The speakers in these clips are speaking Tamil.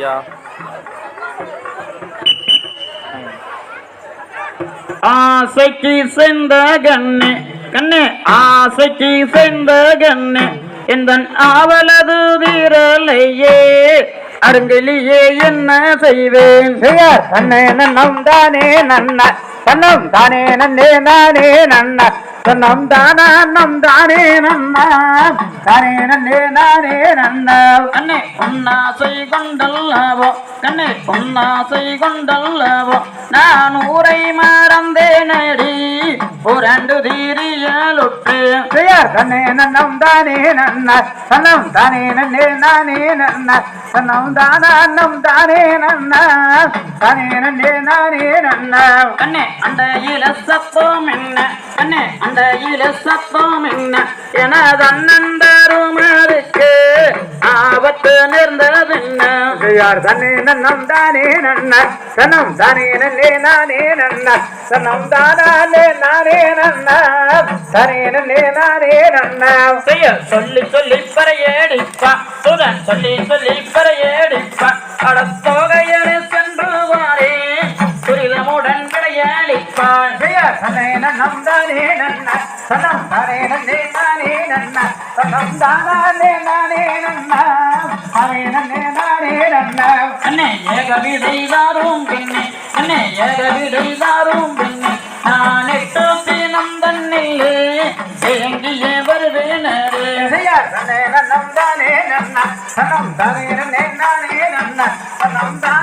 ஐயா ஆசைக்கு சென்ற கண்ணே கண்ணே ஆசைக்கு சென்ற கண்ணே எந்த ஆவலது தீரலையே அருங்கிலேயே என்ன செய்வேன்? தன்னே நன்னம் தானே நன்ன. தன்னம் தானே நன்னே நானே நன்ன. தன்னம் தானம் தானே நன்னா தானே நன்னே நானே நன்னா. கண்ணே பொன்னாசை கொண்டல்லவோ. கண்ணே பொன்னாசை கொண்டல்லவோ. நான் ஊரை மறந்தேனடி புரண்டு தீரியலுற்று. செய்யார் தன்னே நன்னம் தானே நன்ன. தன்னம் தானே நன்னே நானே நன்ன. தன்னம் தானம் தானே நன்னா. தானே நன்னே நானே நன்னா. கண்ணே அந்த இல சத்தம் என்ன? கண்ணே அந்த இல சத்தம் என்ன? எனது அண்ணன் தருமருக்கு ஆபத்து நேர்ந்தது என்ன? செய்யார் தன்னே நன்னம் தானே நன்ன? தன்னம் தானே நன்னே நானே நன்ன? தன்னம் தானே நானே நன்ன? தானே நன்னே நானே நன்ன? செய்ய சொல்லி சொல்லி பறையடிப்பா. சுதன் சொல்லி சொல்லி பறையடிப்பா. அடத்தொகையனை துரிதமுடன் விளையாடிப்பான் செய்யார் தானே நன்ன தன்னம் தானே நன்னே நானே நன்ன தன்னம் தானே நானே நன்ன தானே நன்னே நானே நன்ன. அண்ணே ஏக விடைதாரும் பின்னே அண்ணே ஏக விடைதாரும் பின்னே நான் வருவேனே தானே நன்ன தானே நன்னே. நானே நன்ன தானே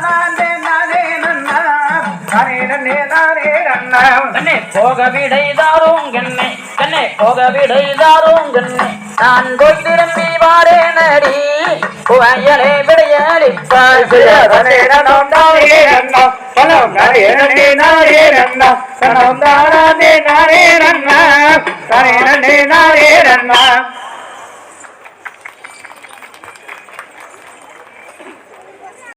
நானே நன்ன கண்ணே போக விடைதாரும் கண்ணே. கண்ணே போக விடைதாரும் கண்ணே. நான் போய் திரும்பி வாரேனடி புகையலை விடையளிப்பாய் தன்னே நன்னம் தானே நன்ன